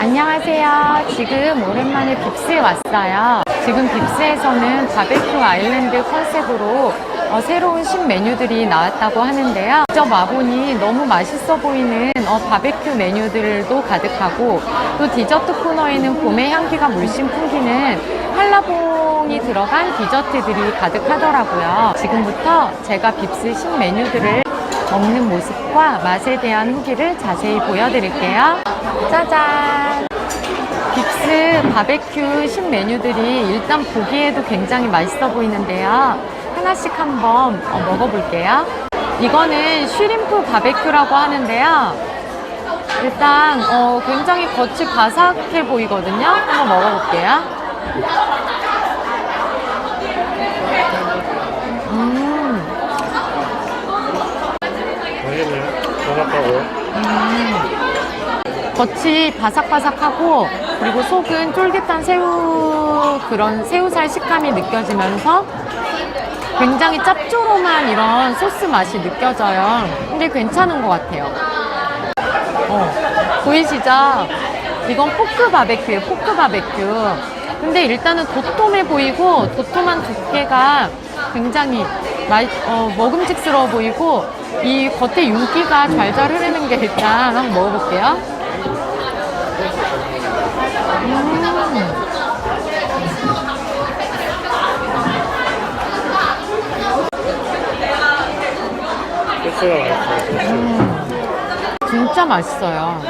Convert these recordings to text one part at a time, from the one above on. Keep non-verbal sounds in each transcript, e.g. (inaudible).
안녕하세요. 지금 오랜만에 빕스에 왔어요. 지금 빕스에서는 바베큐 아일랜드 컨셉으로 어, 새로운 신메뉴들이 나왔다고 하는데요. 직접 와보니 너무 맛있어 보이는 어, 바베큐 메뉴들도 가득하고 또 디저트 코너에는 봄의 향기가 물씬 풍기는 한라봉이 들어간 디저트들이 가득하더라고요. 지금부터 제가 빕스 신메뉴들을 먹는 모습과 맛에 대한 후기를 자세히 보여드릴게요. 짜잔! 빕스 바베큐 신메뉴들이 일단 보기에도 굉장히 맛있어 보이는데요. 하나씩 한번 어, 먹어볼게요. 이거는 쉬림프 바베큐라고 하는데요. 일단 어, 굉장히 겉이 바삭해 보이거든요. 한번 먹어볼게요. 음, 맛있네요. 바삭하고. 겉이 바삭바삭하고 그리고 속은 쫄깃한 새우 그런 새우살 식감이 느껴지면서 굉장히 짭조름한 이런 소스 맛이 느껴져요. 근데 괜찮은 것 같아요. 어, 보이시죠? 이건 포크 바베큐예요. 포크 바베큐. 근데 일단은 도톰해 보이고 도톰한 두께가 굉장히 맛, 어, 먹음직스러워 보이고 이 겉에 윤기가 잘잘 흐르는 게 일단 한번 먹어볼게요. 음. 진짜 맛있어요.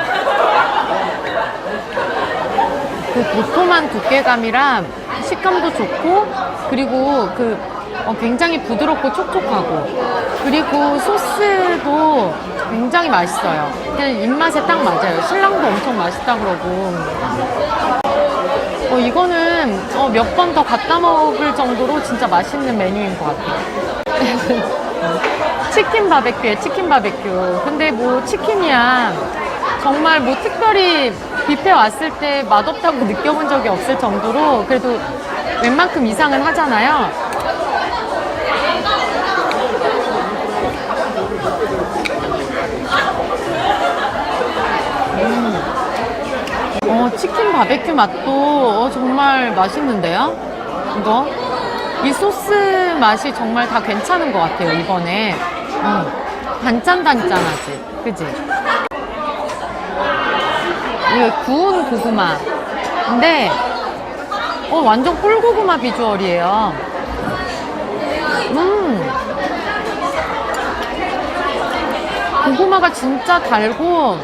그 도톰한 두께감이랑 식감도 좋고, 그리고 그 어, 굉장히 부드럽고 촉촉하고, 그리고 소스도 굉장히 맛있어요. 그냥 입맛에 딱 맞아요. 신랑도 엄청 맛있다 그러고. 어, 이거는 몇번 더 갖다 먹을 정도로 진짜 맛있는 메뉴인 것 같아요. (laughs) 치킨 바베큐에 치킨 바베큐. 근데 뭐 치킨이야. 정말 뭐 특별히 뷔페 왔을 때 맛없다고 (laughs) 느껴본 적이 없을 정도로 그래도 웬만큼 이상은 하잖아요. 음. 어, 치킨 바베큐 맛도 어, 정말 맛있는데요? 이거? 이 소스 맛이 정말 다 괜찮은 것 같아요, 이번에. 음, 단짠단짠하지. 그지? 이거 구운 고구마. 근데, 어, 완전 꿀고구마 비주얼이에요. 음. 고구마가 진짜 달고,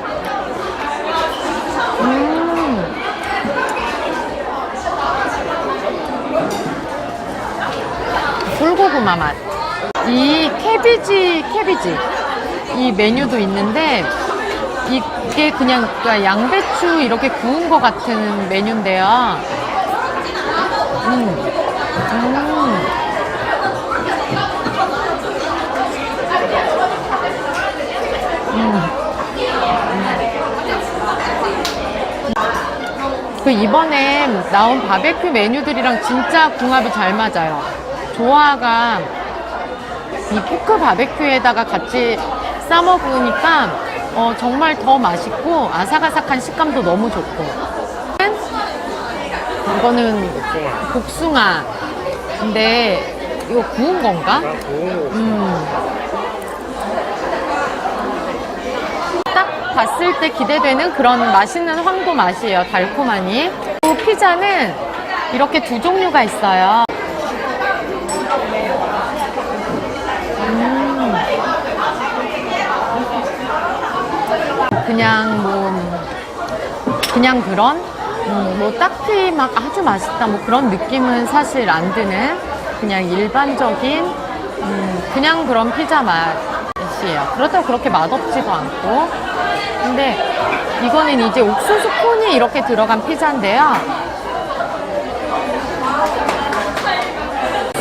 음. 꿀고구마 맛. 이 캐비지, 캐비지. 이 메뉴도 있는데, 이게 그냥 그러니까 양배추 이렇게 구운 것 같은 메뉴인데요. 음. 음. 그 이번에 나온 바베큐 메뉴들이랑 진짜 궁합이 잘 맞아요. 조화가 이 포크 바베큐에다가 같이 싸 먹으니까 어, 정말 더 맛있고 아삭아삭한 식감도 너무 좋고. 이거는 복숭아. 근데 이거 구운 건가? 거. 음. 딱 봤을 때 기대되는 그런 맛있는 황도 맛이에요. 달콤하니. 또 피자는 이렇게 두 종류가 있어요. 음. 그냥 뭐 그냥 그런 음, 뭐 딱히 막 아주 맛있다 뭐 그런 느낌은 사실 안 드는 그냥 일반적인 음, 그냥 그런 피자 맛이에요. 그렇다고 그렇게 맛없지도 않고 근데 이거는 이제 옥수수 콘이 이렇게 들어간 피자인데요.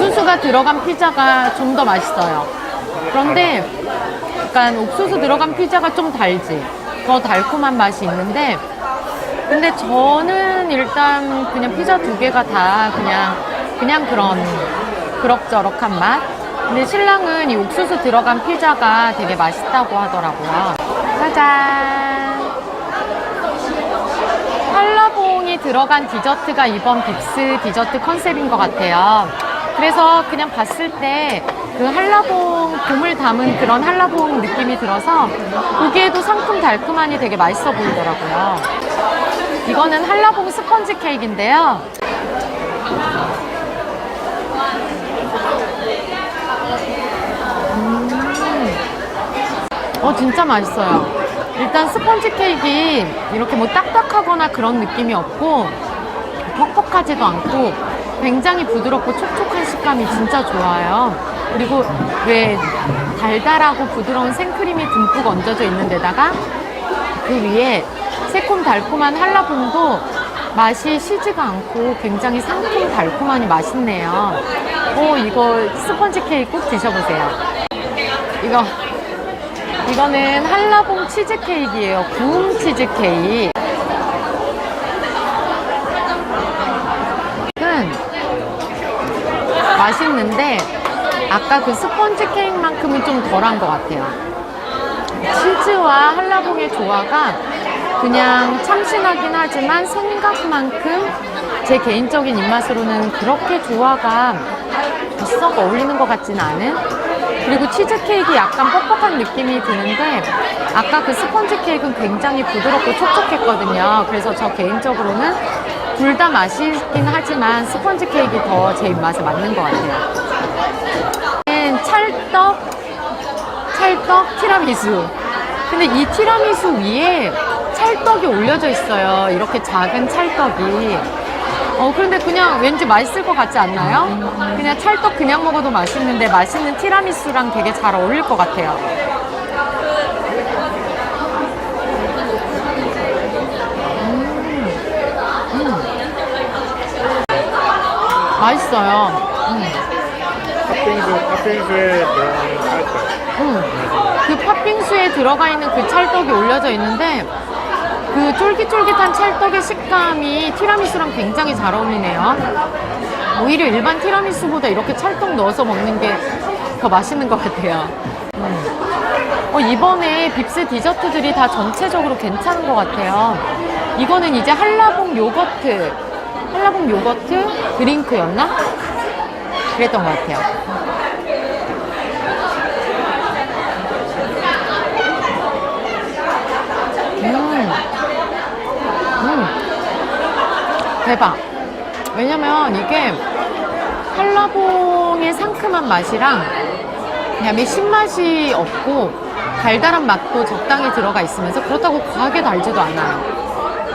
옥수수가 들어간 피자가 좀 더 맛있어요. 그런데 약간 옥수수 들어간 피자가 좀 달지. 더 달콤한 맛이 있는데 근데 저는 일단 그냥 피자 두 개가 다 그냥 그냥 그런 그럭저럭한 맛. 근데 신랑은 이 옥수수 들어간 피자가 되게 맛있다고 하더라고요. 짜잔. 들어간 디저트가 이번 빕스 디저트 컨셉인 것 같아요. 그래서 그냥 봤을 때 그 한라봉 봄을 담은 그런 한라봉 느낌이 들어서 보기에도 상큼 달콤하니 되게 맛있어 보이더라고요. 이거는 한라봉 스펀지 케이크인데요. 어, 진짜 맛있어요. 일단 스펀지 케이크 이렇게 뭐 딱딱하거나 그런 느낌이 없고 퍽퍽하지도 않고 굉장히 부드럽고 촉촉한 식감이 진짜 좋아요. 그리고 왜 달달하고 부드러운 생크림이 듬뿍 얹어져 있는 데다가 그 위에 새콤달콤한 한라봉도 맛이 시지가 않고 굉장히 상큼 달콤하니 맛있네요. 오, 이거 스펀지 케이크 꼭 드셔보세요. 이거 이거는 한라봉 치즈 케이크예요. 구움 치즈 케이크. 은 맛있는데 아까 그 스펀지 케이크만큼은 좀 덜한 것 같아요. 치즈와 한라봉의 조화가 그냥 참신하긴 하지만 생각만큼 제 개인적인 입맛으로는 그렇게 조화가 썩 어울리는 것 같지는 않은 그리고 치즈케이크 약간 뻑뻑한 느낌이 드는데 아까 그 스펀지 케이크는 굉장히 부드럽고 촉촉했거든요. 그래서 저 개인적으로는 둘 다 맛있긴 하지만 스펀지 케이크 더 제 입맛에 맞는 것 같아요. 는 찰떡, 찰떡 티라미수. 근데 이 티라미수 위에 찰떡이 올려져 있어요. 이렇게 작은 찰떡이. 어, 그런데 그냥 왠지 맛있을 것 같지 않나요? 그냥 찰떡 그냥 먹어도 맛있는데 맛있는 티라미수랑 되게 잘 어울릴 것 같아요. 맛있어요. 팥빙수, 팥빙수에 들어가는 쌀떡. 음. 그 팥빙수에 들어가 있는 그 찰떡이 올려져 있는데 그 쫄깃쫄깃한 찰떡의 식감이 티라미수랑 굉장히 잘 어울리네요. 오히려 일반 티라미수보다 이렇게 찰떡 넣어서 먹는 게 더 맛있는 것 같아요. 음. 어, 이번에 빕스 디저트들이 다 전체적으로 괜찮은 것 같아요. 이거는 이제 한라봉 요거트, 한라봉 요거트 드링크였나? 그랬던 것 같아요. 음. 음. 대박. 왜냐면 이게 한라봉의 상큼한 맛이랑 그다음에 신맛이 없고 달달한 맛도 적당히 들어가 있으면서 그렇다고 과하게 달지도 않아요.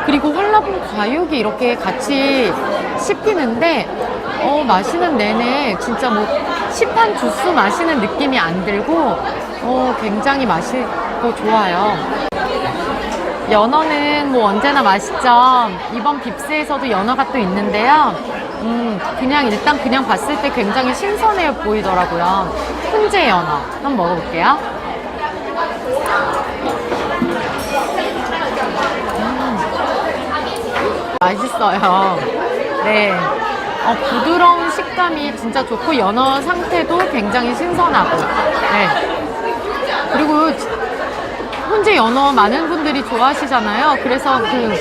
그리고 한라봉 과육이 이렇게 같이 씹히는데 어 마시는 내내 진짜 뭐 시판 주스 마시는 느낌이 안 들고 어 굉장히 맛있고 좋아요. 연어는 뭐 언제나 맛있죠. 이번 빕스에서도 연어가 또 있는데요. 음, 그냥 일단 그냥 봤을 때 굉장히 신선해 보이더라고요. 훈제 연어. 한번 먹어볼게요. 맛있어요. 네. 어, 부드러운 식감이 진짜 좋고 연어 상태도 굉장히 신선하고. 네. 그리고 훈제 연어 많은 분들이 좋아하시잖아요. 그래서 그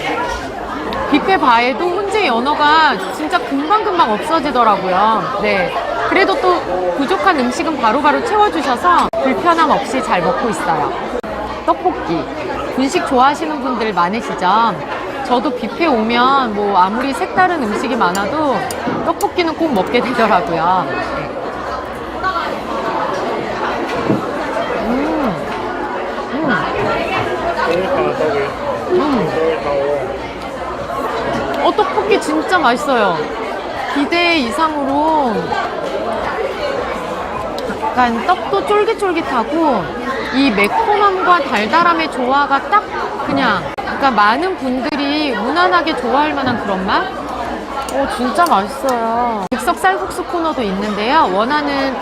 뷔페 바에도 훈제 연어가 진짜 금방금방 없어지더라고요. 네. 그래도 또 부족한 음식은 바로 바로 채워주셔서 불편함 없이 잘 먹고 있어요. 떡볶이. 분식 좋아하시는 분들 많으시죠? 저도 뷔페 오면 뭐 아무리 색다른 음식이 많아도 떡볶이는 꼭 먹게 되더라고요. 네. 음. 음. 어, 떡볶이 진짜 맛있어요. 기대 이상으로 약간 떡도 쫄깃쫄깃하고 이 매콤함과 달달함의 조화가 딱 그냥 그러니까 많은 분들이 무난하게 좋아할 만한 그런 맛? 오, 진짜 맛있어요. 즉석 쌀국수 코너도 있는데요. 원하는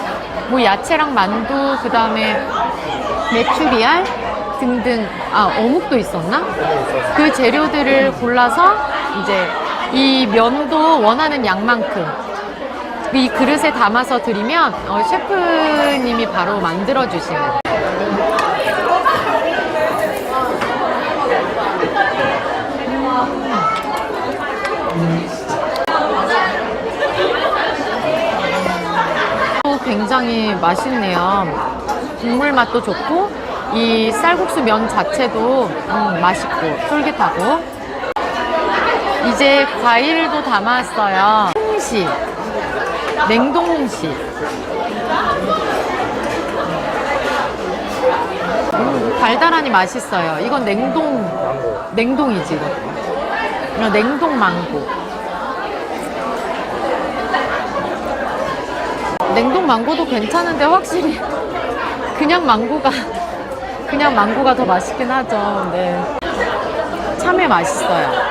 뭐 야채랑 만두, 그 다음에 메추리알 등등, 아, 어묵도 있었나? 그 재료들을 골라서 이제 이 면도 원하는 양만큼 이 그릇에 담아서 드리면 어, 셰프님이 바로 만들어 주시는 굉장히 맛있네요. 국물 맛도 좋고 이 쌀국수 면 자체도 음, 맛있고 쫄깃하고 이제 과일도 담았어요. 홍시, 냉동 홍시. 음, 달달하니 맛있어요. 이건 냉동. 냉동이지. 이거 냉동 망고. 냉동 망고도 괜찮은데 확실히 그냥 망고가 그냥 망고가 더 맛있긴 하죠. 네. 참외 맛있어요.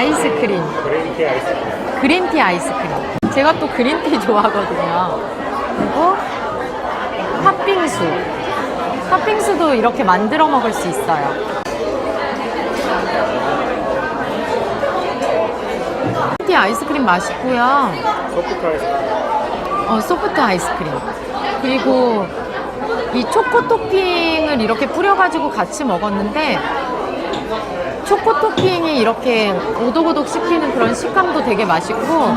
아이스크림. 그레이티 아이스크림. 그린티 아이스크림. 제가 또 그린티 (laughs) 좋아하거든요. 그리고 팥빙수. 팥빙수도 이렇게 만들어 먹을 수 있어요. 그린티 아이스크림 맛있고요. 소프트 아이스크림. 어, 소프트 아이스크림. 그리고 이 초코 토핑을 이렇게 뿌려가지고 같이 먹었는데 초코 토핑이 이렇게 오독오독 씹히는 그런 식감도 되게 맛있고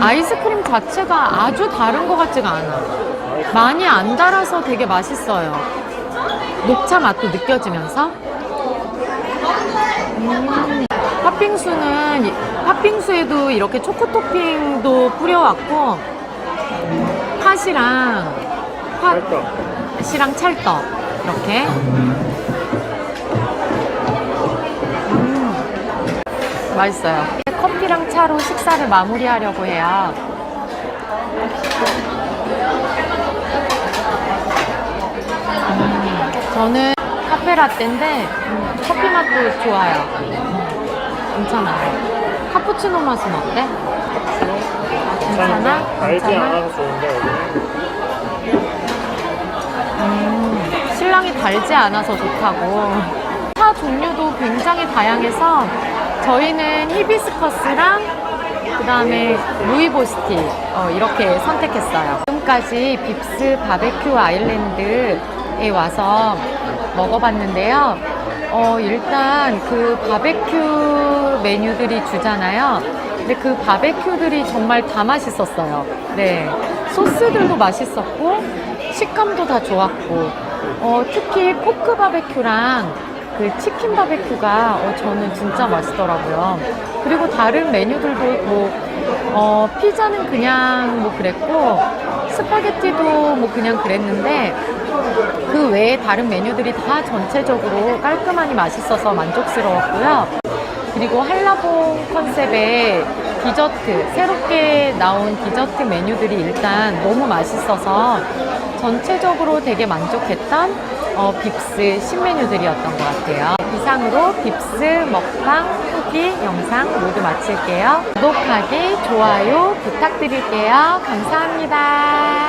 아이스크림 자체가 아주 다른 것 같지가 않아. 많이 안 달아서 되게 맛있어요. 녹차 맛도 느껴지면서. 음, 팥빙수는 이- 팥빙수에도 이렇게 초코 토핑도 뿌려왔고 팥이랑. 팥이랑 찰떡 이렇게 맛있어요. 커피랑 차로 식사를 마무리하려고 해요. 음, 저는 카페 라떼인데 음, 커피 맛도 좋아요. 음, 괜찮아요. 카푸치노 맛은 어때? 괜찮아? 괜찮아? 음, 신랑이 달지 않아서 좋다고. 차 종류도 굉장히 다양해서 저희는 히비스커스랑 그 다음에 루이보스티 어, 이렇게 선택했어요. 지금까지 빕스 바베큐 아일랜드에 와서 먹어봤는데요. 어, 일단 그 바베큐 메뉴들이 주잖아요. 근데 그 바베큐들이 정말 다 맛있었어요. 네. 소스들도 맛있었고, 식감도 다 좋았고, 어, 특히 포크 바베큐랑 그 치킨 바베큐가 어, 저는 진짜 맛있더라고요. 그리고 다른 메뉴들도 뭐, 어, 피자는 그냥 뭐 그랬고, 스파게티도 뭐 그냥 그랬는데, 그 외에 다른 메뉴들이 다 전체적으로 깔끔하니 맛있어서 만족스러웠고요. 그리고 한라봉 컨셉의 디저트, 새롭게 나온 디저트 메뉴들이 일단 너무 맛있어서 전체적으로 되게 만족했던 어, 빕스 신메뉴들이었던 것 같아요. 이상으로 빕스 먹방 후기 영상 모두 마칠게요. 구독하기, 좋아요 부탁드릴게요. 감사합니다.